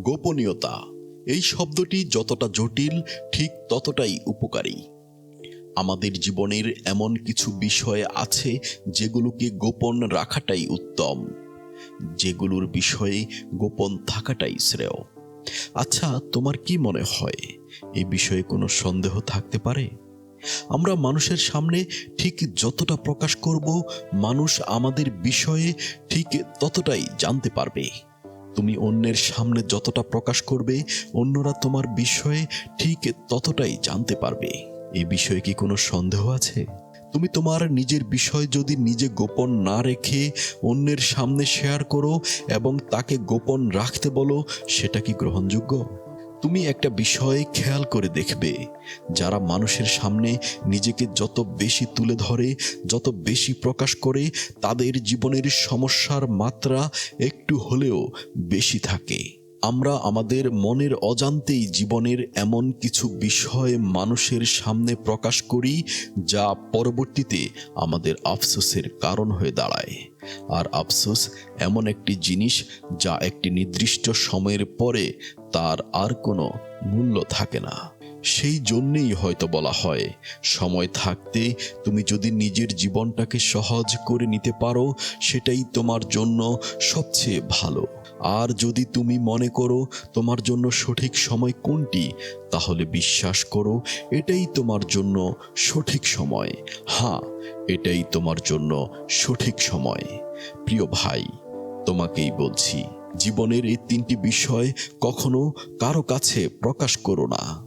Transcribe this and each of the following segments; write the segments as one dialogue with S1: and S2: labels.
S1: গোপনীয়তা। এই শব্দটি যতটা জটিল, ঠিক ততটাই উপকারী। আমাদের জীবনের এমন কিছু বিষয় আছে যেগুলোকে গোপন রাখাটাই উত্তম। যেগুলোর বিষয়ে গোপন থাকাটাই শ্রেয়। আচ্ছা তোমার কি মনে হয় এই বিষয়ে কোনো সন্দেহ থাকতে পারে? আমরা মানুষের সামনে ঠিক যতটা প্রকাশ করব, মানুষ আমাদের বিষয়ে ঠিক ততটাই জানতে পারবে। তুমি অন্যের সামনে যতটা প্রকাশ করবে, অন্যরা তোমার বিষয়ে ঠিক ততটাই জানতে পারবে। এ বিষয়ে কি কোনো সন্দেহ আছে? তুমি তোমার নিজের বিষয় যদি নিজে গোপন না রেখে অন্যের সামনে শেয়ার করো এবং তাকে গোপন রাখতে বলো, সেটা কি গ্রহণযোগ্য? তুমি একটা বিষয়ে খেয়াল করে দেখবে। যারা মানুষের সামনে নিজেকে যত বেশি তুলে ধরে, যত বেশি প্রকাশ করে, তাদের জীবনের সমস্যার মাত্রা একটু হলেও বেশি থাকে। আমরা আমাদের মনের অজান্তেই জীবনের এমন কিছু বিষয় মানুষের সামনে প্রকাশ করি, যা পরবর্তীতে আমাদের আফসোসের কারণ হয়ে দাঁড়ায়। আর আফসোস এমন একটি জিনিস, যা একটি নির্দিষ্ট সময়ের পরে তার আর কোনো মূল্য থাকে না। সেই জন্যেই হয়তো বলা হয়, সময় থাকতে তুমি যদি নিজের জীবনটাকে সহজ করে নিতে পারো, সেটাই তোমার জন্য সবচেয়ে ভালো। আর যদি তুমি মনে করো তোমার জন্য সঠিক সময় কোনটি, তাহলে বিশ্বাস করো এটাই তোমার জন্য সঠিক সময়। হ্যাঁ এটাই তোমার জন্য সঠিক সময়। প্রিয় ভাই, তোমাকেই বলছি, জীবনের এই তিনটি বিষয় কখনো কারও কাছে প্রকাশ করো না।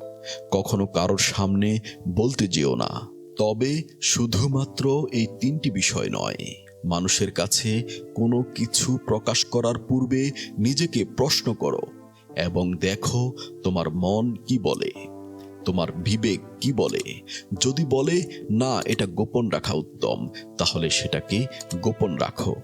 S1: কখনো কারোর সামনে বলতে যেও না। তবে শুধুমাত্র এই তিনটি বিষয় নয়। মানুষের কাছে কোনো কিছু প্রকাশ করার পূর্বে নিজেকে প্রশ্ন করো এবং দেখো তোমার মন কি বলে, তোমার বিবেক কি বলে। যদি বলে, না, এটা গোপন রাখা উত্তম, তাহলে সেটাকে গোপন রাখো।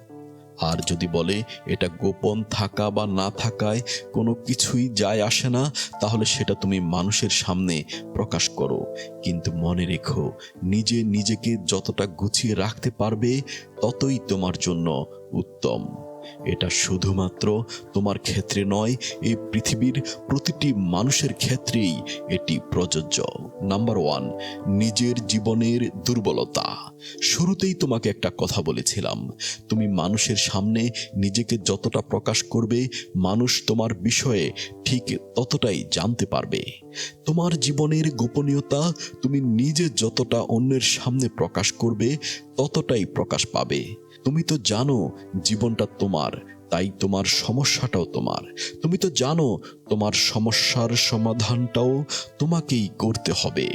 S1: আর যদি বলে এটা গোপন থাকা বা না থাকায় কোনো কিছুই যায় আসে না, তাহলে সেটা তুমি মানুষের সামনে প্রকাশ করো। কিন্তু মনে রেখো, নিজে নিজেকে যতটা গুছিয়ে রাখতে পারবে, ততই তোমার জন্য উত্তম। এটা শুধুমাত্র তোমার ক্ষেত্রে নয়, এই পৃথিবীর প্রতিটি মানুষের ক্ষেত্রেই এটি প্রযোজ্য। নাম্বার ওয়ান নিজের জীবনের দুর্বলতা। শুরুতেই তোমাকে একটা কথা বলেছিলাম, তুমি মানুষের সামনে নিজেকে যতটা প্রকাশ করবে, মানুষ তোমার বিষয়ে ঠিক ততটাই জানতে পারবে। তোমার জীবনের গোপনীয়তা তুমি নিজে যতটা অন্যের সামনে প্রকাশ করবে, ততটাই প্রকাশ পাবে। তুমি তো জানো জীবনটা তোমার, তাই তোমার সমস্যাটাও তোমার। তুমি তো জানো তোমার সমস্যার সমাধানটাও তোমাকেই করতে হবে।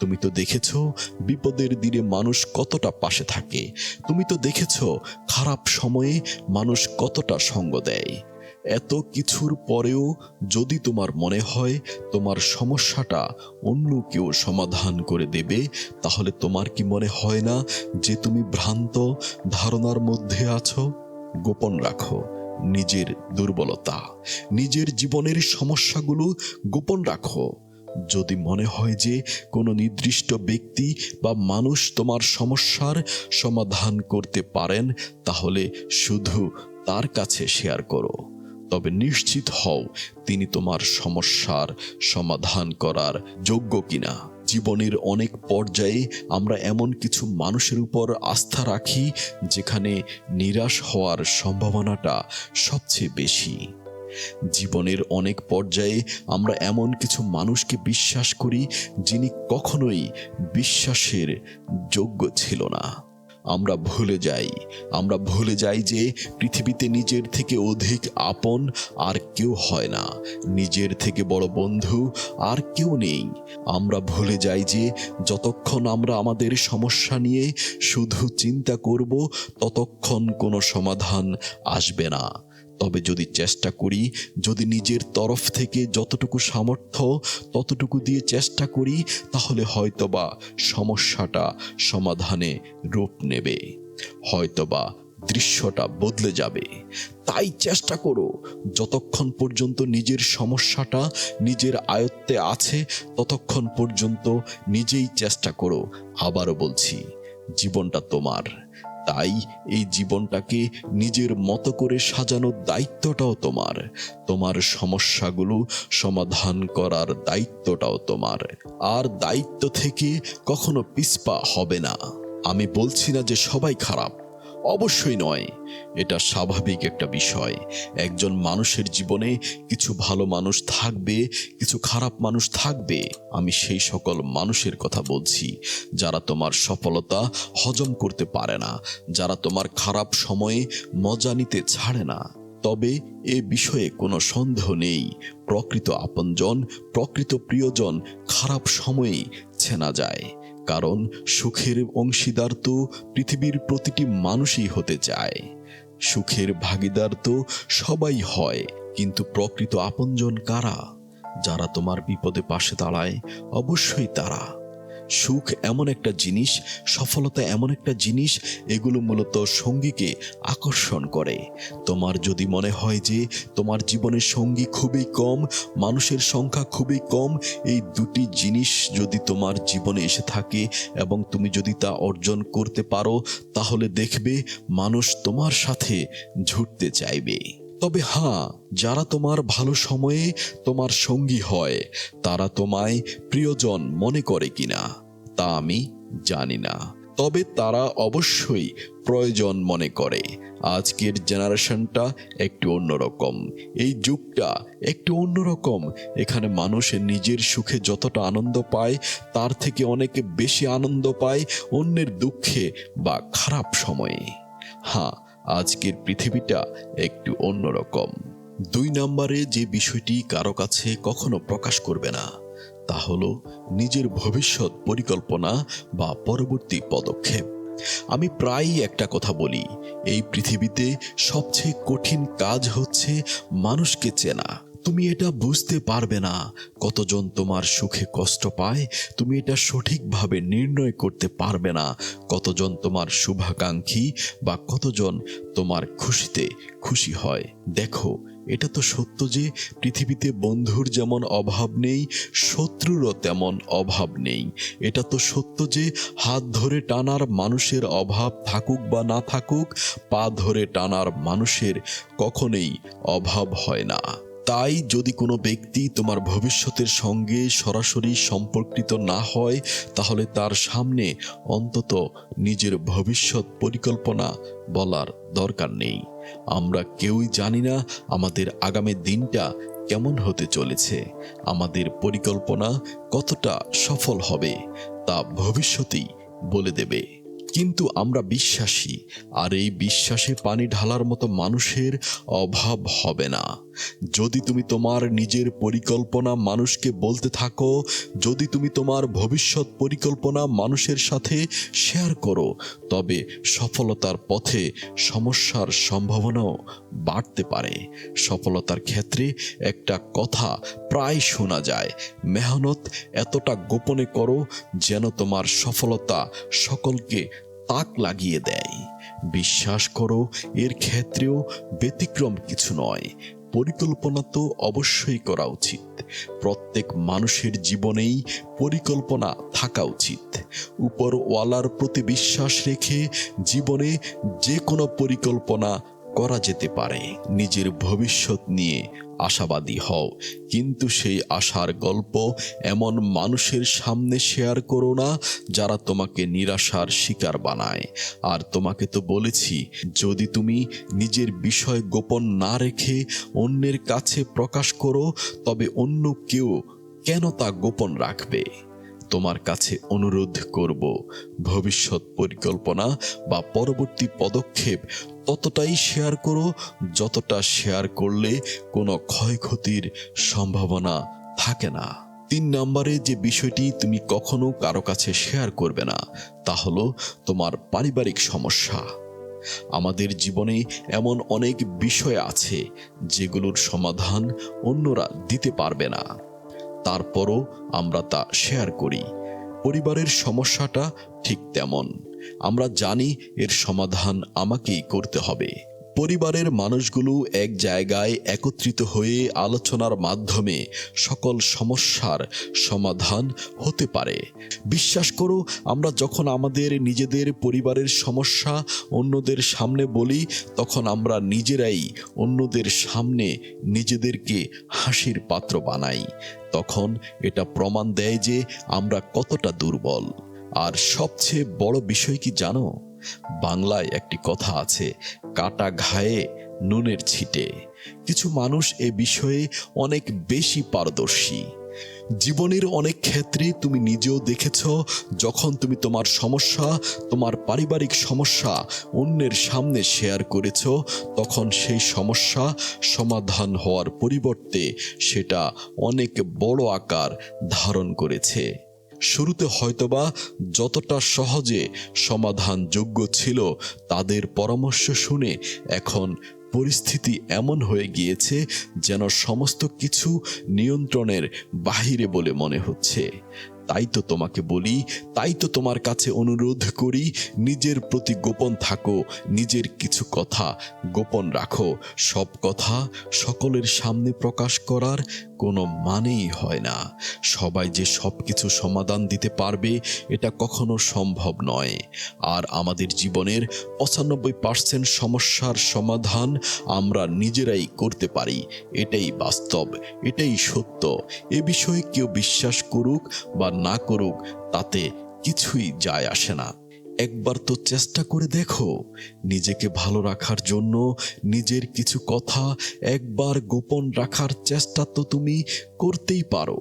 S1: তুমি তো দেখেছ বিপদের দিনে মানুষ কতটা পাশে থাকে। তুমি তো দেখেছ খারাপ সময়ে মানুষ কতটা সঙ্গ দেয়। এত কিছুর পরেও যদি তোমার মনে হয় তোমার সমস্যাটা অন্য কেউ সমাধান করে দেবে, তাহলে তোমার কি মনে হয় না যে তুমি ভ্রান্ত ধারণার মধ্যে আছো? গোপন রাখো নিজের দুর্বলতা, নিজের জীবনের সমস্যাগুলো গোপন রাখো। যদি মনে হয় যে কোনো নির্দিষ্ট ব্যক্তি বা মানুষ তোমার সমস্যার সমাধান করতে পারেন, তাহলে শুধু তার কাছে শেয়ার করো। তবে নিশ্চিত হও, তিনি তোমার সমস্যার সমাধান করার যোগ্য কিনা। জীবনের অনেক পর্যায়ে আমরা এমন কিছু মানুষের উপর আস্থা রাখি, যেখানে নিরাশ হওয়ার সম্ভাবনাটা সবচেয়ে বেশি। জীবনের অনেক পর্যায়ে আমরা এমন কিছু মানুষকে বিশ্বাস করি, যিনি কখনোই বিশ্বাসের যোগ্য ছিল না। আমরা ভুলে যাই। আমরা ভুলে যাই যে পৃথিবীতে নিজের থেকে অধিক আপন আর কেউ হয় না। নিজের থেকে বড় বন্ধু আর কেউ নেই। আমরা ভুলে যাই যে যতক্ষণ আমরা আমাদের সমস্যা নিয়ে শুধু চিন্তা করব, ততক্ষণ কোনো সমাধান আসবে না। তবে যদি চেষ্টা করি, যদি নিজের তরফ থেকে যতটুকু সামর্থ্য, ততটুকু দিয়ে চেষ্টা করি, তাহলে হয়তোবা সমস্যাটা সমাধানে রূপ নেবে। হয়তোবা দৃশ্যটা বদলে যাবে। তাই চেষ্টা করো। যতক্ষণ পর্যন্ত নিজের সমস্যাটা নিজের আয়ত্তে আছে, ততক্ষণ পর্যন্ত নিজেই চেষ্টা করো। আবারও বলছি, জীবনটা তোমার। তাই এই জীবনটাকে নিজের মতো করে সাজানোর দায়িত্বটাও তোমার। তোমার সমস্যাগুলো সমাধান করার দায়িত্বটাও তোমার। আর দায়িত্ব থেকে কখনো পিসপা হবে না। আমি বলছি না যে সবাই খারাপ। অবশ্যই নয়। এটা স্বাভাবিক একটা বিষয়। একজন মানুষের জীবনে কিছু ভালো মানুষ থাকবে, কিছু খারাপ মানুষ থাকবে। আমি সেই সকল মানুষের কথা বলছি, যারা তোমার সফলতা হজম করতে পারে না, যারা তোমার খারাপ সময়ে মজা নিতে ছাড়ে না। তবে এ বিষয়ে কোনো সন্দেহ নেই। প্রকৃত আপনজন, প্রকৃত প্রিয়জন খারাপ সময়েই চেনা যায়। কারণ সুখের অংশীদার তো পৃথিবীর প্রতিটি মানুষই হতে চায়। সুখের ভাগিদার তো সবাই হয়, কিন্তু প্রকৃত আপনজন কারা? যারা তোমার বিপদে পাশে দাঁড়ায়, অবশ্যই তারা। সুখ এমন একটা জিনিস, সফলতা এমন একটা জিনিস, এগুলো মূলত সঙ্গীকে আকর্ষণ করে। তোমার যদি মনে হয় যে তোমার জীবনের সঙ্গী খুবই কম, মানুষের সংখ্যা খুবই কম, এই দুটি জিনিস যদি তোমার জীবনে এসে থাকে এবং তুমি যদি তা অর্জন করতে পারো, তাহলে দেখবে মানুষ তোমার সাথে ঝুটতে চাইবে। তবে হ্যাঁ যারা তোমার ভালো সময়ে তোমার সঙ্গী হয়, তারা তোমায় প্রিয়জন মনে করে কিনা, তা আমি জানি না। তবে তারা অবশ্যই প্রয়োজন মনে করে। আজকের জেনারেশনটা একটু অন্যরকম। এই যুগটা একটু অন্যরকম। এখানে মানুষ নিজের সুখে যতটা আনন্দ পায়, তার থেকে অনেক বেশি আনন্দ পায় অন্যের দুঃখে বা খারাপ সময়ে। হ্যাঁ আজকের পৃথিবীটা একটু অন্যরকম। দুই নম্বরে যে বিষয়টি কারও কাছে কখনো প্রকাশ করবে না, তা হলো নিজের ভবিষ্যৎ পরিকল্পনা বা পরবর্তী পদক্ষেপ। আমি প্রায়ই একটা কথা বলি, এই পৃথিবীতে সবচেয়ে কঠিন কাজ হচ্ছে মানুষকে চেনা। তুমি এটা বুঝতে পারবে না। কতজন তোমার সুখে কষ্ট পায়, তুমি এটা সঠিকভাবে নির্ণয় করতে পারবে না। কতজন তোমার শুভাকাঙ্ক্ষী বা কতজন তোমার খুশিতে খুশি হয়। দেখো, এটা তো সত্য যে পৃথিবীতে বন্ধুর যেমন অভাব নেই, শত্রুরও তেমন অভাব নেই। এটা তো সত্য যে হাত ধরে টানার মানুষের অভাব থাকুক বা না থাকুক, পা ধরে টানার মানুষের কখনোই অভাব হয় না। তাই যদি কোনো ব্যক্তি তোমার ভবিষ্যতের সঙ্গে সরাসরি সম্পর্কিত না হয়, তাহলে তার সামনে অন্তত নিজের ভবিষ্যৎ পরিকল্পনা বলার দরকার নেই। আমরা কেউই জানি না আমাদের আগামী দিনটা কেমন হতে চলেছে। আমাদের পরিকল্পনা কতটা সফল হবে, তা ভবিষ্যতেই বলে দেবে। কিন্তু আমরা বিশ্বাসী, আর এই বিশ্বাসে পানি ঢালার মতো মানুষের অভাব হবে না। যদি তুমি তোমার নিজের পরিকল্পনা মানুষকে বলতে থাকো, যদি তুমি তোমার ভবিষ্যৎ পরিকল্পনা মানুষের সাথে শেয়ার করো, তবে সফলতার পথে সমস্যার সম্ভাবনাও বাড়তে পারে। সফলতার ক্ষেত্রে একটা কথা প্রায় শোনা যায়, মেহনত এতটা গোপনে করো যেন তোমার সফলতা সকলকে তাক লাগিয়ে দেয়। বিশ্বাস করো, এর ক্ষেত্রেও ব্যতিক্রম কিছু নয়। পরিকল্পনা তো অবশ্যই করা উচিত। প্রত্যেক মানুষের জীবনেই পরিকল্পনা থাকা উচিত। উপরওয়ালার প্রতি বিশ্বাস রেখে জীবনে যে কোনো পরিকল্পনা করা যেতে পারে। নিজের ভবিষ্যৎ নিয়ে আশাবাদী হও। কিন্তু সেই আশার গল্প এমন মানুষের সামনে শেয়ার করো না, যারা তোমাকে নিরাশার শিকার বানায়। আর তোমাকে তো বলেছি, যদি তুমি নিজের বিষয় গোপন না রেখে অন্যের কাছে প্রকাশ করো, তবে অন্য কেউ কেন তা গোপন রাখবে? তোমার কাছে অনুরোধ করব, ভবিষ্যৎ পরিকল্পনা বা পরবর্তী পদক্ষেপ ততটাই শেয়ার করো যতটা শেয়ার করলে কোনো ক্ষয়ক্ষতির সম্ভাবনা থাকে না। তিন নম্বরে যে বিষয়টি তুমি কখনো কারও কাছে শেয়ার করবে না, তা হলো তোমার পারিবারিক সমস্যা। আমাদের জীবনে এমন অনেক বিষয় আছে যেগুলোর সমাধান অন্যরা দিতে পারবে না। তারপরও আমরা তা শেয়ার করি। পরিবারের সমস্যাটা ঠিক তেমন। আমরা জানি এর সমাধান আমাকেই করতে হবে। পরিবারের মানুষগুলো এক জায়গায় একত্রিত হয়ে আলোচনার মাধ্যমে সকল সমস্যার সমাধান হতে পারে। বিশ্বাস করো, আমরা যখন আমাদের নিজেদের পরিবারের সমস্যা অন্যদের সামনে বলি, তখন আমরা নিজেরাই অন্যদের সামনে নিজেদেরকে হাসির পাত্র বানাই। তখন এটা প্রমাণ দেয় যে আমরা কতটা দুর্বল। আর সবচেয়ে বড় বিষয় কি জানো? বাংলায় একটি কথা আছে, কাটা ঘায়ে নুনের ছিটে। কিছু মানুষ এ বিষয়ে অনেক বেশি পারদর্শী। জীবনের অনেক ক্ষেত্রে তুমি নিজেও দেখেছ, যখন তুমি তোমার সমস্যা, তোমার পারিবারিক সমস্যা অন্যের সামনে শেয়ার করেছ, তখন সেই সমস্যা সমাধান হওয়ার পরিবর্তে সেটা অনেক বড় আকার ধারণ করেছে। শুরুতে হয়তোবা যতটা সহজে সমাধানযোগ্য ছিল তাদের পরামর্শ শুনে এখন পরিস্থিতি এমন হয়ে গিয়েছে যেন সমস্ত কিছু নিয়ন্ত্রণের বাহিরে বলে মনে হচ্ছে। তাই তো তোমাকে বলি, তাই তো তোমার কাছে অনুরোধ করি, নিজের প্রতি গোপন থাকো, নিজের কিছু কথা গোপন রাখো। সব কথা সকলের সামনে প্রকাশ করার কোনো মানেই হয় না। সবাই যে সব কিছু সমাধান দিতে পারবে, এটা কখনো সম্ভব নয়। আর আমাদের জীবনের পঁচানব্বই পার্সেন্ট সমস্যার সমাধান আমরা নিজেরাই করতে পারি। এটাই বাস্তব, এটাই সত্য। এ বিষয়ে কেউ বিশ্বাস করুক বা না করুক, তাতে কিছুই যায় আসে না। একবার তো চেষ্টা করে দেখো, নিজেকে ভালো রাখার জন্য নিজের কিছু কথা একবার গোপন রাখার চেষ্টা তো তুমি করতেই পারো।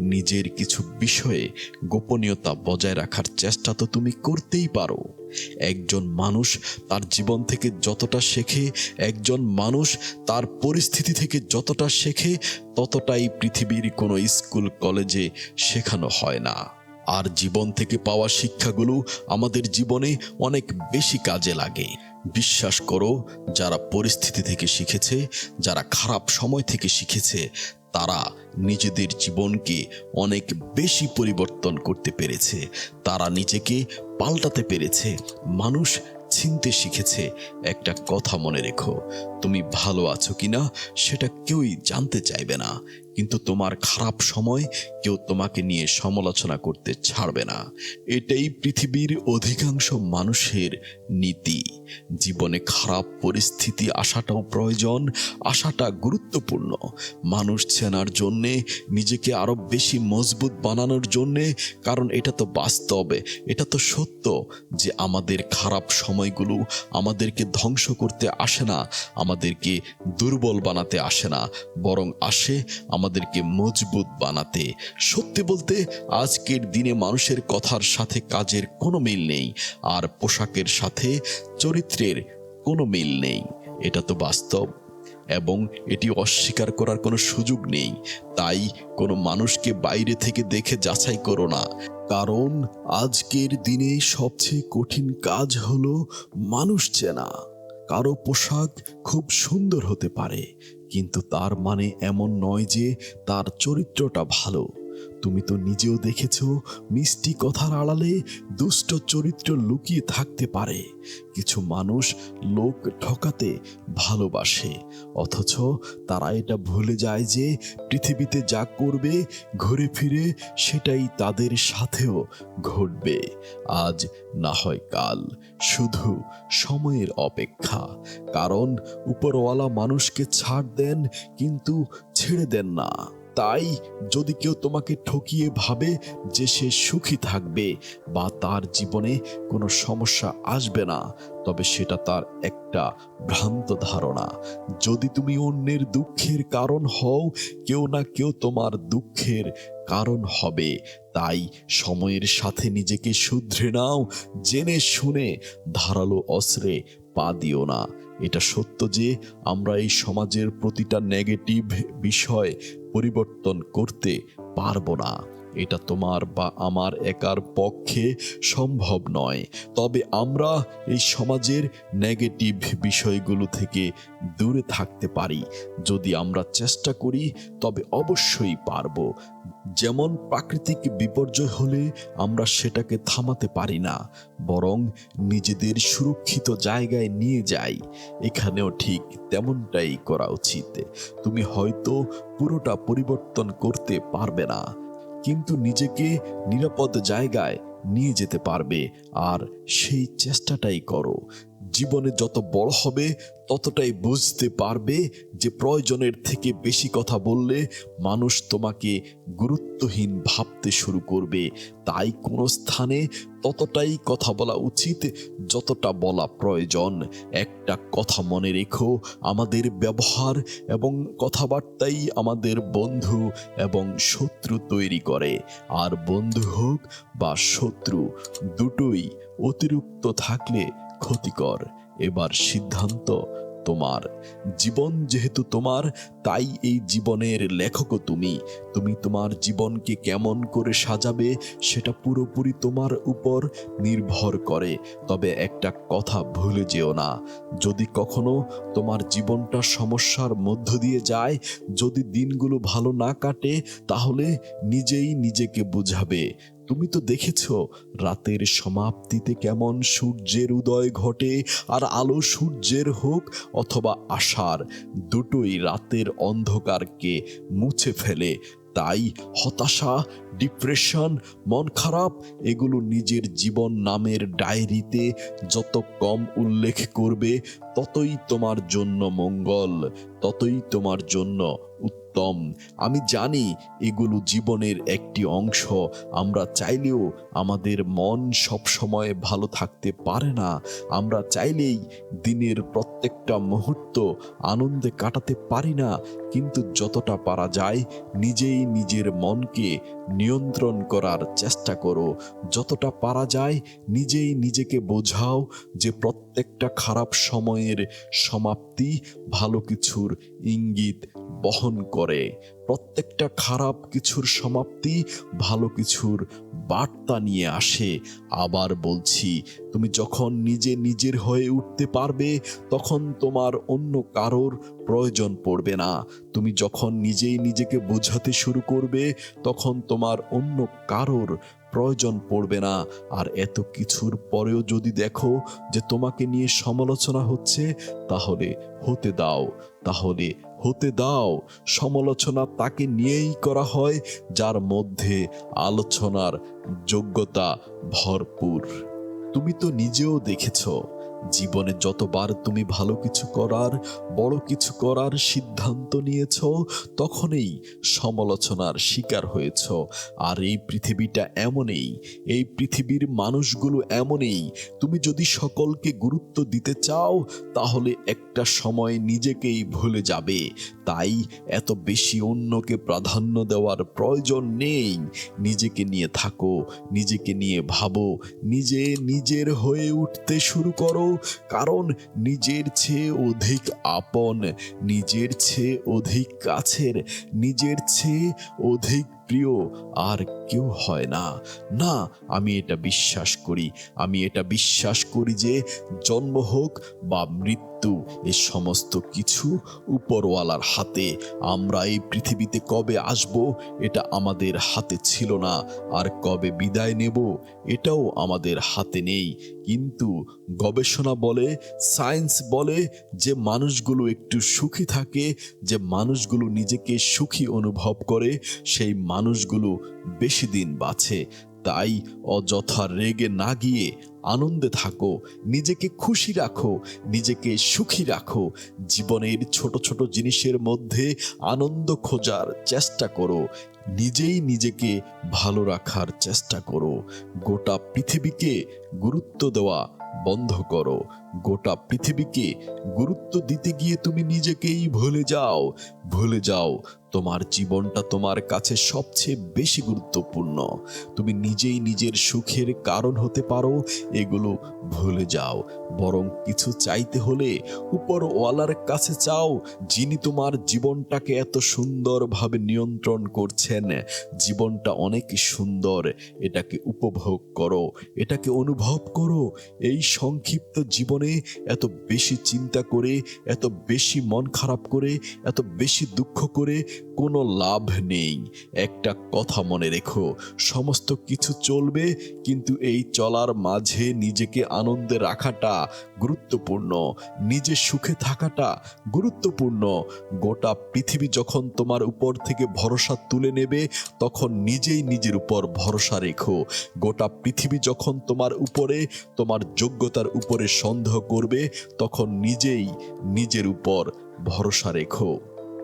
S1: নিজের কিছু বিষয়ে গোপনীয়তা বজায় রাখার চেষ্টা তো তুমি করতেই পারো। একজন মানুষ তার জীবন থেকে যতটা শেখে, একজন মানুষ তার পরিস্থিতি থেকে যতটা শেখে, ততটাই পৃথিবীর কোনো স্কুল, কলেজে শেখানো হয় না। আর জীবন থেকে পাওয়া শিক্ষাগুলো আমাদের জীবনে অনেক বেশি কাজে লাগে। বিশ্বাস করো, যারা পরিস্থিতি থেকে শিখেছে, যারা খারাপ সময় থেকে শিখেছে তারা নিজেদের জীবনকে অনেক বেশি পরিবর্তন করতে পেরেছে। তারা নিজেকে পাল্টাতে পেরেছে। মানুষ চিনতে শিখেছে। একটা কথা মনে রেখো। তুমি ভালো আছো কিনা সেটা কেউই জানতে চাইবে না। কিন্তু তোমার খারাপ সময় কেউ তোমাকে নিয়ে সমালোচনা করতে ছাড়বে না। এটাই পৃথিবীর অধিকাংশ মানুষের নীতি। জীবনে খারাপ পরিস্থিতি আসাটাও প্রয়োজন, আসাটা গুরুত্বপূর্ণ। মানুষ চেনার জন্যে, নিজেকে আরও বেশি মজবুত বানানোর জন্যে, কারণ এটা তো বাস্তবে, এটা তো সত্য যে আমাদের খারাপ সময়গুলো আমাদেরকে ধ্বংস করতে আসে না, আমাদেরকে দুর্বল বানাতে আসে না, বরং আসে আমাদেরকে মজবুত বানাতে। সত্যি বলতে, আজকের দিনে মানুষের কথার সাথে কাজের কোনো মিল নেই, আর পোশাকের সাথে চরিত্রের কোনো মিল নেই। এটা তো বাস্তব, এবং এটি অস্বীকার করার কোনো সুযোগ নেই। তাই কোনো মানুষকে বাইরে থেকে দেখে যাচাই করো না। কারণ, আজকের দিনে সবচেয়ে কঠিন কাজ হলো মানুষ চেনা। কারও পোশাক খুব সুন্দর হতে পারে কিন্তু তার মানে এমন নয় যে তার চরিত্রটা ভালো। তুমি তো নিজেও দেখেছ মিষ্টি কথার আড়ালে দুষ্ট চরিত্র লুকিয়ে থাকতে পারে। কিছু মানুষ লোক ঠকাতে ভালোবাসে, অথচ তারা এটা ভুলে যায় যে পৃথিবীতে যা করবে, ঘুরে ফিরে সেটাই তাদের সাথেও ঘটবে। আজ না হয় কাল, শুধু সময়ের অপেক্ষা। কারণ উপরওয়ালা মানুষকে ছাড় দেন, কিন্তু ছেড়ে দেন না। তাই যদি কেউ তোমাকে ঠকিয়ে ভাবে যে সে সুখী থাকবে বা তার জীবনে কোনো সমস্যা আসবে না, তবে সেটা তার একটা ভ্রান্ত ধারণা। যদি তুমি অন্যের দুঃখের কারণ হও, কেউ না কেউ তোমার দুঃখের কারণ হবে। তাই সময়ের সাথে নিজেকে শুধরে নাও, জেনে শুনে ধারালো অস্ত্রে পা দিও না। এটা সত্য যে আমরা এই সমাজের প্রতিটা নেগেটিভ বিষয় পরিবর্তন করতে পারব না। এটা তোমার বা আমার একার পক্ষে সম্ভব নয়। তবে আমরা এই সমাজের নেগেটিভ বিষয়গুলো থেকে দূরে থাকতে পারি। যদি আমরা চেষ্টা করি, তবে অবশ্যই পারব। যেমন প্রাকৃতিক বিপর্যয় হলে আমরা সেটাকে থামাতে পারি না, বরং নিজেদের সুরক্ষিত জায়গায় নিয়ে যাই। এখানেও ঠিক তেমনটাই করা উচিত। তুমি হয়তো পুরোটা পরিবর্তন করতে পারবে না, কিন্তু নিজেকে নিরাপদ জায়গায় নিয়ে যেতে পারবে, আর সেই চেষ্টাটাই করো। জীবনে যত বড় হবে, ততটাই বুঝতে পারবে যে প্রয়োজনের থেকে বেশি কথা বললে মানুষ তোমাকে গুরুত্বহীন ভাবতে শুরু করবে। তাই কোনো স্থানে ততটাই কথা বলা উচিত যতটা বলা প্রয়োজন। একটা কথা মনে রেখো, আমাদের ব্যবহার এবং কথাবার্তাই আমাদের বন্ধু এবং শত্রু তৈরি করে। আর বন্ধু হোক বা শত্রু, দুটোই অতিরিক্ত থাকলে ক্ষতিকর। এবার সিদ্ধান্ত তোমার। জীবন যেহেতু তোমার, তাই এই জীবনের লেখকও তুমি। তুমি তোমার জীবনকে কেমন করে সাজাবে, সেটা পুরোপুরি তোমার উপর নির্ভর করে। তবে একটা কথা ভুলে যেও না, যদি কখনো তোমার জীবনটা সমস্যার মধ্য দিয়ে যায়, যদি দিনগুলো ভালো না কাটে, তাহলে নিজেই নিজেকে বুঝাবে। তুমি তো দেখেছ রাতের সমাপ্তিতে কেমন সূর্যের উদয় ঘটে, আর আলো সূর্যের হোক অথবা আশার দুটোই রাতের অন্ধকারকে মুছে ফেলে। তাই হতাশা, ডিপ্রেশন, মন খারাপ, এগুলো নিজের জীবন নামের ডায়েরিতে যত কম উল্লেখ করবে, ততই তোমার জন্য মঙ্গল, ততই তোমার জন্য উত্তম। আমি জানি এগুলো জীবনের একটি অংশ। আমরা চাইলেও আমাদের মন সবসময় ভালো থাকতে পারে না। আমরা চাইলেই দিনের প্রত্যেকটা মুহূর্ত আনন্দে কাটাতে পারি না। কিন্তু যতটা পারা যায় নিজেই নিজের মনকে নিয়ন্ত্রণ করার চেষ্টা করো। যতটা পারা যায়, নিজেই নিজেকে বোঝাও যে প্রত্যেকটা খারাপ সময়ের সমাপ্তি ভালো কিছুর ইঙ্গিত বহন করে। প্রত্যেকটা খারাপ কিছুর সমাপ্তি, ভালো কিছুর বার্তা নিয়ে আসে। আবার বলছি, তুমি যখন নিজে নিজের হয়ে উঠতে পারবে, তখন তোমার অন্য কারোর প্রয়োজন পড়বে না। তুমি যখন নিজেই নিজেকে বোঝাতে শুরু করবে, তখন তোমার অন্য কারোর প্রয়োজন পড়বে না। আর এত কিছুর পরেও যদি দেখো যে তোমাকে নিয়ে সমালোচনা হচ্ছে, তাহলে হতে দাও। তাহলে হতে দাও। সমালোচনা তাকে নিয়েই করা হয়, যার মধ্যে আলোচনার যোগ্যতা ভরপুর। তুমি তো নিজেও দেখেছ। জীবনে যতবার তুমি ভালো কিছু করার, বড় কিছু করার সিদ্ধান্ত নিয়েছ, তখনই সমালোচনার শিকার হয়েছ। আর এই পৃথিবীটা এমনই, এই পৃথিবীর মানুষগুলো এমনই। তুমি যদি সকলকে গুরুত্ব দিতে চাও, তাহলে একটা সময় নিজেকেই ভুলে যাবে। তাই এত বেশি অন্যকে প্রাধান্য দেওয়ার প্রয়োজন নেই। নিজেকে নিয়ে থাকো, নিজেকে নিয়ে ভাবো, নিজে নিজের হয়ে উঠতে শুরু করো কারণ নিজের চেয়ে অধিক আপন, নিজের চেয়ে অধিক কাছের, নিজের চেয়ে অধিক প্রিয় আর কেউ হয় না। না, আমি এটা বিশ্বাস করি। আমি এটা বিশ্বাস করি যে জন্ম হোক বা মৃত্যু এ সমস্ত কিছু উপরওয়ালার হাতে। আমরা এই পৃথিবীতে কবে আসব, এটা আমাদের হাতে ছিল না। আর কবে বিদায় নেব, এটাও আমাদের হাতে নেই। কিন্তু গবেষণা বলে, সায়েন্স বলে যে মানুষগুলো একটু সুখী থাকে, যে মানুষগুলো নিজেকে সুখী অনুভব করে, সেই মানুষগুলো বেশি দিন বাঁচে। তাই অযথা রেগে না গিয়ে আনন্দে থাকো, নিজেকে খুশি রাখো, নিজেকে সুখী রাখো। জীবনের ছোট ছোট জিনিসের মধ্যে আনন্দ খোঁজার চেষ্টা করো। নিজেই নিজেকে ভালো রাখার চেষ্টা করো। গোটা পৃথিবীকে গুরুত্ব দেওয়া বন্ধ করো। গোটা পৃথিবীকে গুরুত্ব দিতে গিয়ে তুমি নিজেকেই ভুলে যাও ভুলে যাও। তোমার জীবনটা তোমার কাছে সবচেয়ে বেশি গুরুত্বপূর্ণ। তুমি নিজেই নিজের সুখের কারণ হতে পারো, এগুলো ভুলে যাও। বরং কিছু চাইতে হলে উপরওয়ালার কাছে চাও, যিনি তোমার জীবনটাকে এত সুন্দরভাবে নিয়ন্ত্রণ করছেন। জীবনটা অনেক সুন্দর, এটাকে উপভোগ করো, এটাকে অনুভব করো। এই সংক্ষিপ্ত জীবনে এত বেশি চিন্তা করে, এত বেশি মন খারাপ করে, এত বেশি দুঃখ করে কোনো লাভ নেই। একটা কথা মনে রেখো, সমস্ত কিছু চলবে কিন্তু এই চলার মাঝে নিজেকে আনন্দে রাখাটা গুরুত্বপূর্ণ, নিজে সুখে থাকাটা গুরুত্বপূর্ণ। গোটা পৃথিবী যখন তোমার উপর থেকে ভরসা তুলে নেবে, তখন নিজেই নিজের উপর ভরসা রেখো। গোটা পৃথিবী যখন তোমার উপরে, তোমার যোগ্যতার উপরে সন্দেহ করবে, তখন নিজেই নিজের উপর ভরসা রেখো।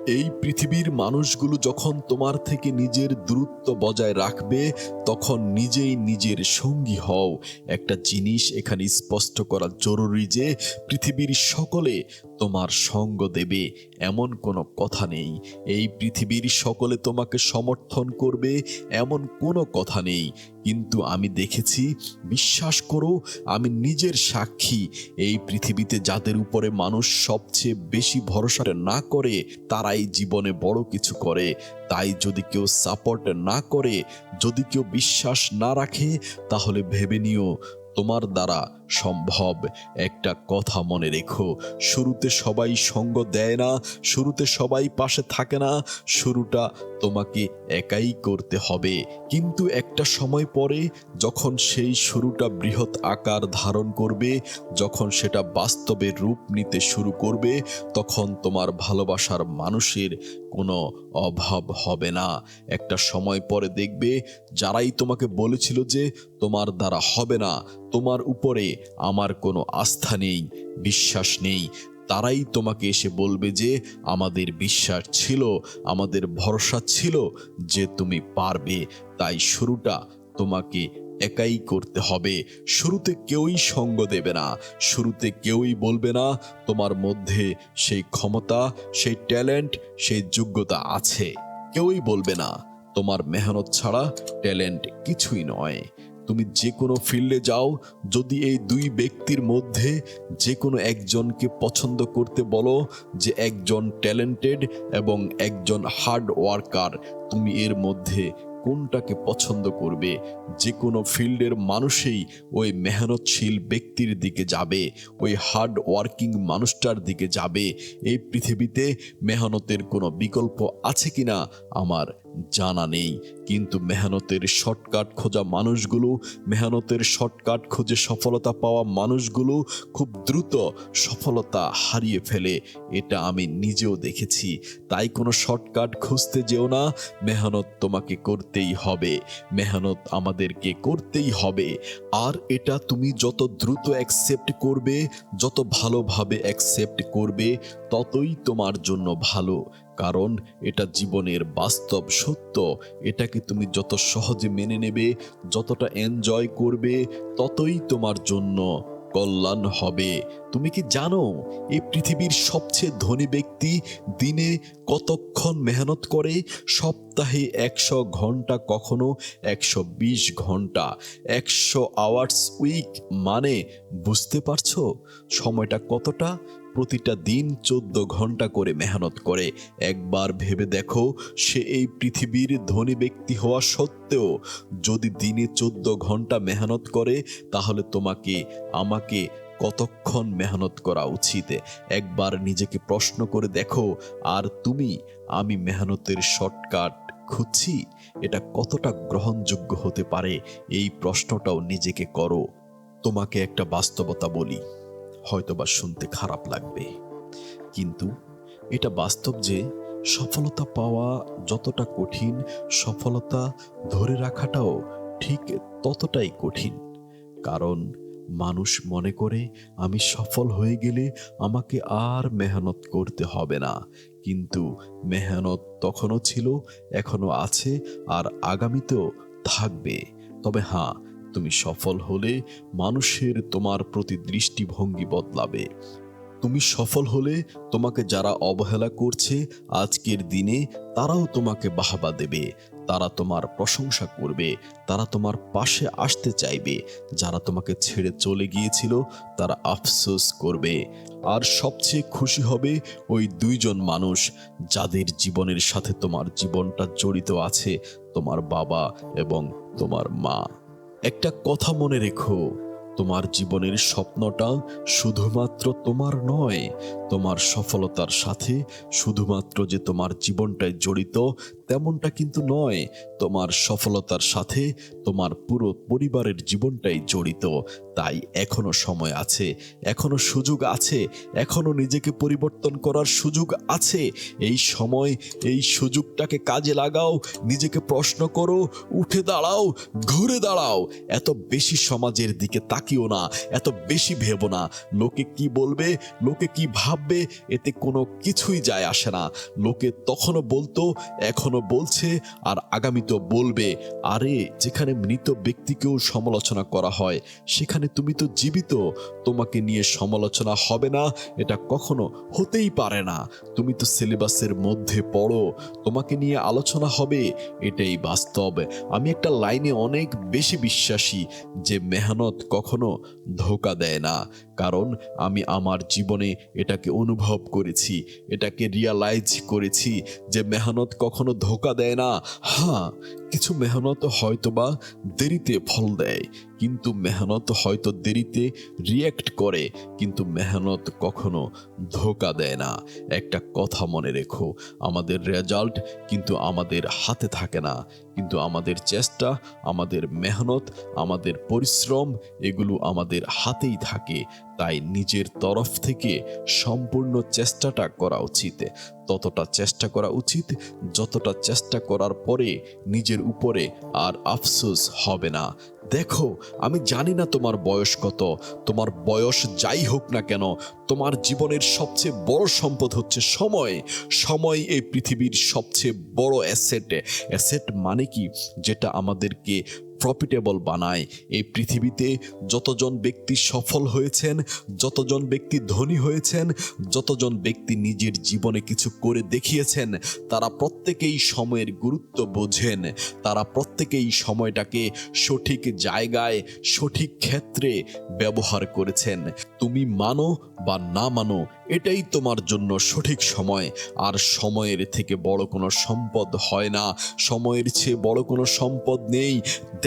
S1: এই পৃথিবীর মানুষগুলো যখন তোমার থেকে নিজের দূরত্ব বজায় রাখবে, তখন নিজেই নিজের সঙ্গী হও। একটা জিনিস এখানে স্পষ্ট করা জরুরি যে, পৃথিবীর সকলে তোমার সঙ্গ দেবে, এমন কোনো কথা নেই। এই পৃথিবীর সকলে তোমাকে সমর্থন করবে, এমন কোনো কথা নেই। কিন্তু আমি দেখেছি, বিশ্বাস করো, আমি নিজের সাক্ষী। এই পৃথিবীতে যাদের উপরে মানুষ সবচেয়ে বেশি ভরসা না করে, তারাই জীবনে বড় কিছু করে। তাই যদি কেউ সাপোর্ট না করে, যদি কেউ বিশ্বাস না রাখে, তাহলে ভেবে নিও তোমার দ্বারা সম্ভব। একটা কথা মনে রেখো, শুরুতে সবাই সঙ্গ দেয় না, শুরুতে সবাই পাশে থাকে না, শুরুটা তোমাকে একাই করতে হবে। কিন্তু একটা সময় পরে যখন সেই শুরুটা বৃহৎ আকার ধারণ করবে, যখন সেটা বাস্তবে রূপ নিতে শুরু করবে, তখন তোমার ভালোবাসার মানুষের কোনো অভাব হবে না। একটা সময় পরে দেখবে, যারাই তোমাকে বলেছিল যে তোমার দ্বারা হবে না তোমার উপরে আমার কোনো আস্থা নেই, বিশ্বাস নেই। তারাই তোমাকে এসে বলবে যে আমাদের বিশ্বাস ছিল, আমাদের ভরসা ছিল যে তুমি পারবে। তাই শুরুটা তোমাকে একাই করতে হবে। শুরুতে কেউই সঙ্গ দেবে না। শুরুতে কেউই বলবে না, তোমার মধ্যে সেই ক্ষমতা, সেই ট্যালেন্ট, সেই যোগ্যতা আছে। কেউই বলবে না, তোমার মেহনত ছাড়া ট্যালেন্ট কিছুই নয়। তুমি যে কোনো ফিল্ডে যাও, যদি এই দুই ব্যক্তির মধ্যে যে কোনো একজনকে পছন্দ করতে বলো যে একজন ট্যালেন্টেড এবং একজন হার্ড ওয়ার্কার, তুমি এর মধ্যে কোনটাকে পছন্দ করবে? যে কোনো ফিল্ডের মানুষই ওই মেহনতশীল ব্যক্তির দিকে যাবে, ওই হার্ড ওয়ার্কিং মানুষটার দিকে যাবে। এই পৃথিবীতে মেহনতের কোনো বিকল্প আছে কিনা আমার জানা নেই। কিন্তু মেহনতের শর্টকাট খোঁজা মানুষগুলো, মেহনতের শর্টকাট খুঁজে সফলতা পাওয়া মানুষগুলো খুব দ্রুত সফলতা হারিয়ে ফেলে। এটা আমি নিজেও দেখেছি। তাই কোনো শর্টকাট খুঁজতে যেও না। মেহনত তোমাকে করতেই হবে। মেহনত আমাদেরকে করতেই হবে। আর এটা তুমি যত দ্রুত অ্যাকসেপ্ট করবে, যত ভালোভাবে অ্যাকসেপ্ট করবে, ততই তোমার জন্য ভালো। কারণ এটা জীবনের বাস্তব সত্য। এটাকে তুমি যত সহজে মেনে নেবে, যতটা এনজয় করবে, ততই তোমার জন্য কল্যাণ হবে। তুমি কি জানো, এই পৃথিবীর সবচেয়ে ধনী ব্যক্তি দিনে কতক্ষণ মেহনত করে সপ্তাহে একশো ঘণ্টা, কখনো একশো বিশ ঘণ্টা, একশো আওয়ার্স উইক মানে বুঝতে পারছ? সময়টা কতটা? প্রতিটা দিন চোদ্দ ঘণ্টা করে মেহনত করে। একবার ভেবে দেখো, সে এই পৃথিবীর ধনী ব্যক্তি হওয়া সত্ত্বেও যদি দিনে চোদ্দ ঘণ্টা মেহনত করে, তাহলে তোমাকে, আমাকে কতক্ষণ মেহনত করা উচিত? একবার নিজেকে প্রশ্ন করে দেখো, আর তুমি, আমি মেহনতের শর্টকাট খুঁজছি এটা কতটা গ্রহণযোগ্য হতে পারে। এই প্রশ্নটাও নিজেকে করো। তোমাকে একটা বাস্তবতা বলি। হয়তোবা শুনতে খারাপ লাগবে। কিন্তু এটা বাস্তব যে সফলতা পাওয়া যতটা কঠিন, সফলতা ধরে রাখাটাও ঠিক ততটাই কঠিন। কারণ মানুষ মনে করে, আমি সফল হয়ে গেলে আমাকে আর মেহনত করতে হবে না। কিন্তু মেহনত তখনও ছিল, এখনও আছে আর আগামীতেও থাকবে। তবে হ্যাঁ তুমি সফল হলে মানুষের তোমার প্রতি দৃষ্টিভঙ্গি বদলাবে। তুমি সফল হলে তোমাকে যারা অবহেলা করছে, আজকের দিনে তারাও তোমাকে বাহবা দেবে। তারা তোমার প্রশংসা করবে, তারা তোমার পাশে আসতে চাইবে। যারা তোমাকে ছেড়ে চলে গিয়েছিল, তারা আফসোস করবে। আর সবচেয়ে খুশি হবে ওই দুইজন মানুষ, যাদের জীবনের সাথে তোমার জীবনটা জড়িত আছে, তোমার বাবা এবং তোমার মা। একটা কথা মনে রেখো, তোমার জীবনের স্বপ্নটা শুধুমাত্র তোমার নয়, তোমার সফলতার সাথে শুধুমাত্র যে তোমার জীবনটাই জড়িত তেমনটা কিন্তু নয়। তোমার সফলতার সাথে তোমার পুরো পরিবারের জীবনটাই জড়িত। তাই এখনও সময় আছে, এখনও সুযোগ আছে, এখনও নিজেকে পরিবর্তন করার সুযোগ আছে। এই সময়, এই সুযোগটাকে কাজে লাগাও, নিজেকে প্রশ্ন করো, উঠে দাঁড়াও, ঘুরে দাঁড়াও। এত বেশি সমাজের দিকে তাকিও না, এত বেশি ভেবো না। লোকে কি বলবে, লোকে কি ভাববে, এতে কোনো কিছুই যায় আসে না। লোকে তখনও বলতো, এখনও বলছে আর আগামীতেও বলবে। আরে, যেখানে মৃত ব্যক্তিকেও সমালোচনা করা হয়, সেখানে তুমি তো জীবিত। তোমাকে নিয়ে সমালোচনা হবে না, এটা কখনো হতেই পারে না। তুমি তো সিলেবাসের মধ্যে পড়ো, তোমাকে নিয়ে আলোচনা হবে, এটাই বাস্তব। আমি একটা লাইনে অনেক বেশি বিশ্বাসী যে মেহনত কখনো ধোকা দেয় না। কারণ আমি আমার জীবনে এটাকে অনুভব করেছি, এটাকে রিয়ালাইজ করেছি যে মেহনত কখনো ধোকা দেয় না। হ্যাঁ কিছু মেহনত হয়তোবা দেরিতে ফল দেয়। কিন্তু মেহনত হয়তো দেরিতে রিয়্যাক্ট করে, কিন্তু মেহনত কখনো ধোকা দেয় না। একটা কথা মনে রেখো, আমাদের রেজাল্ট কিন্তু আমাদের হাতে থাকে না। কিন্তু আমাদের চেষ্টা, আমাদের মেহনত, আমাদের পরিশ্রম, এগুলো আমাদের হাতেই থাকে। তাই নিজের তরফ থেকে সম্পূর্ণ চেষ্টাটা করা উচিত। ততটা চেষ্টা করা উচিত, যতটা চেষ্টা করার পরে নিজের উপরে আর আফসোস হবে না। দেখো, আমি জানি না তোমার বয়স কত। তোমার বয়স যাই হোক না কেন, তোমার জীবনের সবচেয়ে বড় সম্পদ হচ্ছে সময়। সময় এই পৃথিবীর সবচেয়ে বড় অ্যাসেট। অ্যাসেট মানে কি? যেটা আমাদেরকে প্রফিটেবল বানায়। এই পৃথিবীতে যতজন ব্যক্তি সফল হয়েছেন, যতজন ব্যক্তি ধনী হয়েছেন, যতজন ব্যক্তি নিজের জীবনে কিছু করে দেখিয়েছেন, তারা প্রত্যেকেই সময়ের গুরুত্ব বোঝেন। তারা প্রত্যেকেই সময়টাকে সঠিক জায়গায়, সঠিক ক্ষেত্রে ব্যবহার করেছেন। তুমি মানো বা না মানো, এটাই তোমার জন্য সঠিক সময়। আর সময়ের থেকে বড় কোনো সম্পদ হয় না। সময়ের চেয়ে বড় কোনো সম্পদ নেই।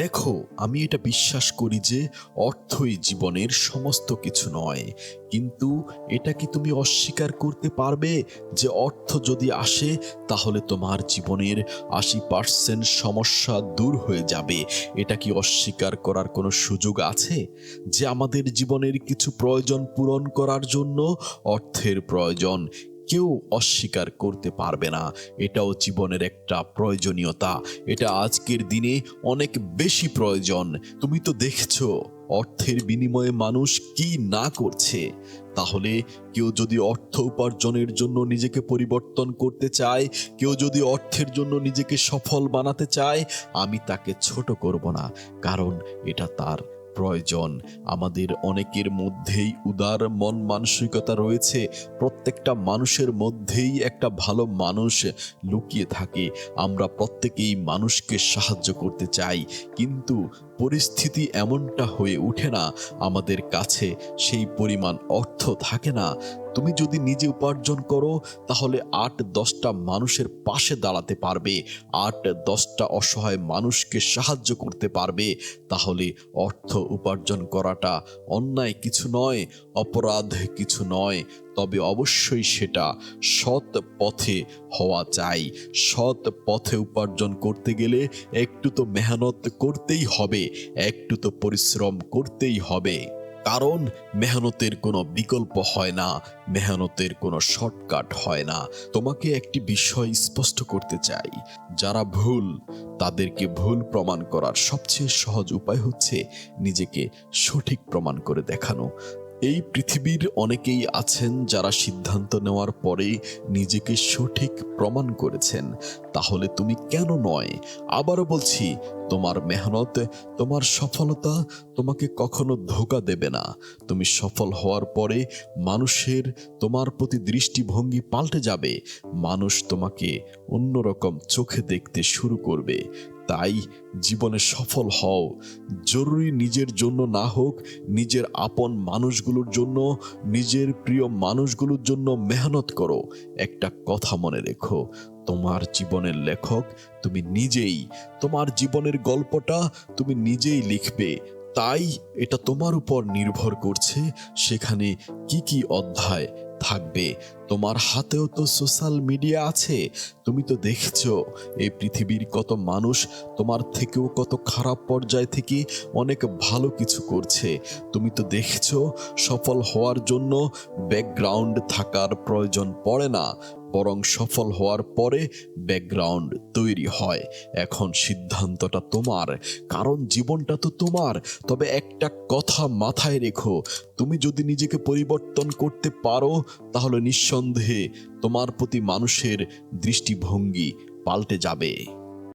S1: দেখো, আমি এটা বিশ্বাস করি যে অর্থই জীবনের সমস্ত কিছু নয়। কিন্তু এটা কি তুমি অস্বীকার করতে পারবে যে অর্থ যদি আসে, তাহলে তোমার জীবনের আশি পার্সেন্ট সমস্যা দূর হয়ে যাবে। এটা কি অস্বীকার করার কোনো সুযোগ আছে? যে আমাদের জীবনের কিছু প্রয়োজন পূরণ করার জন্য অর্থের প্রয়োজন। কেউ অস্বীকার করতে পারবে না। এটাও জীবনের একটা প্রয়োজনীয়তা। এটা আজকের দিনে অনেক বেশি প্রয়োজন। তুমি তো দেখছ, অর্থের বিনিময়ে মানুষ কি না করছে। তাহলে কেউ যদি অর্থ উপার্জনের জন্য নিজেকে পরিবর্তন করতে চায়, কেউ যদি অর্থের জন্য নিজেকে সফল বানাতে চায়, আমি তাকে ছোট করব না। কারণ এটা তার প্রয়োজন। আমাদের অনেকের মধ্যেই উদার মন মানসিকতা রয়েছে। প্রত্যেকটা মানুষের মধ্যেই একটা ভালো মানুষ লুকিয়ে থাকে। আমরা প্রত্যেকেই মানুষকে সাহায্য করতে চাই। কিন্তু পরিস্থিতি এমনটা হয়ে ওঠে না আমাদের কাছে, সেই পরিমাণ অর্থ থাকে না। তুমি যদি নিজে উপার্জন করো, তাহলে আট দশটা মানুষের পাশে দাঁড়াতে পারবে। আট দশটা অসহায় মানুষকে সাহায্য করতে পারবে। তাহলে অর্থ উপার্জন করাটা অন্যায় কিছু নয়। অপরাধ কিছু নয়, তবে অবশ্যই সেটা সৎ পথে হওয়া চাই। সৎ পথে উপার্জন করতে গেলে একটু তো মেহনত করতেই হবে, একটু তো পরিশ্রম করতেই হবে। কারণ মেহনতের কোনো বিকল্প হয় না, মেহনতের কোনো শর্টকাট হয় না। তোমাকে একটি বিষয় স্পষ্ট করতে চাই। যারা ভুল, তাদেরকে ভুল প্রমাণ করার সবচেয়ে সহজ উপায় হচ্ছে নিজেকে সঠিক প্রমাণ করে দেখানো। এই পৃথিবীর অনেকেই আছেন যারা সিদ্ধান্ত নেওয়ার পরে নিজেকে সঠিক প্রমাণ করেছেন। তাহলে তুমি কেন নয়? আবারও বলছি, তোমার মেহনত, তোমার সফলতা তোমাকে কখনো ধোকা দেবে না। তুমি সফল হওয়ার পরে মানুষের তোমার প্রতি দৃষ্টিভঙ্গি পাল্টে যাবে। মানুষ তোমাকে অন্যরকম চোখে দেখতে শুরু করবে। তাই জীবনে সফল হও। জরুরি নিজের জন্য না হোক, নিজের আপন মানুষগুলোর জন্য, নিজের প্রিয় মানুষগুলোর জন্য মেহনত করো। একটা কথা মনে রেখো, তোমার জীবনের লেখক তুমি নিজেই। তোমার জীবনের গল্পটা তুমি নিজেই লিখবে। তাই এটা তোমার উপর নির্ভর করছে, সেখানে কি কি অধ্যায় থাকবে। তোমার হাতেও তো সোশ্যাল মিডিয়া আছে। তুমি তো দেখছ, এই পৃথিবীর কত মানুষ তোমার থেকেও কত খারাপ পর্যায় থেকে অনেক ভালো কিছু করছে। তুমি তো দেখছ, সফল হওয়ার জন্য ব্যাকগ্রাউন্ড থাকার প্রয়োজন পড়ে না। বরং সফল হওয়ার পরে ব্যাকগ্রাউন্ড তৈরি হয়। এখন সিদ্ধান্তটা তোমার। কারণ জীবনটা তো তোমার। তবে একটা কথা মাথায় রেখো। তুমি যদি নিজেকে পরিবর্তন করতে পারো, তাহলে নিঃসন্দেহে তোমার প্রতি মানুষের দৃষ্টিভঙ্গি পাল্টে যাবে।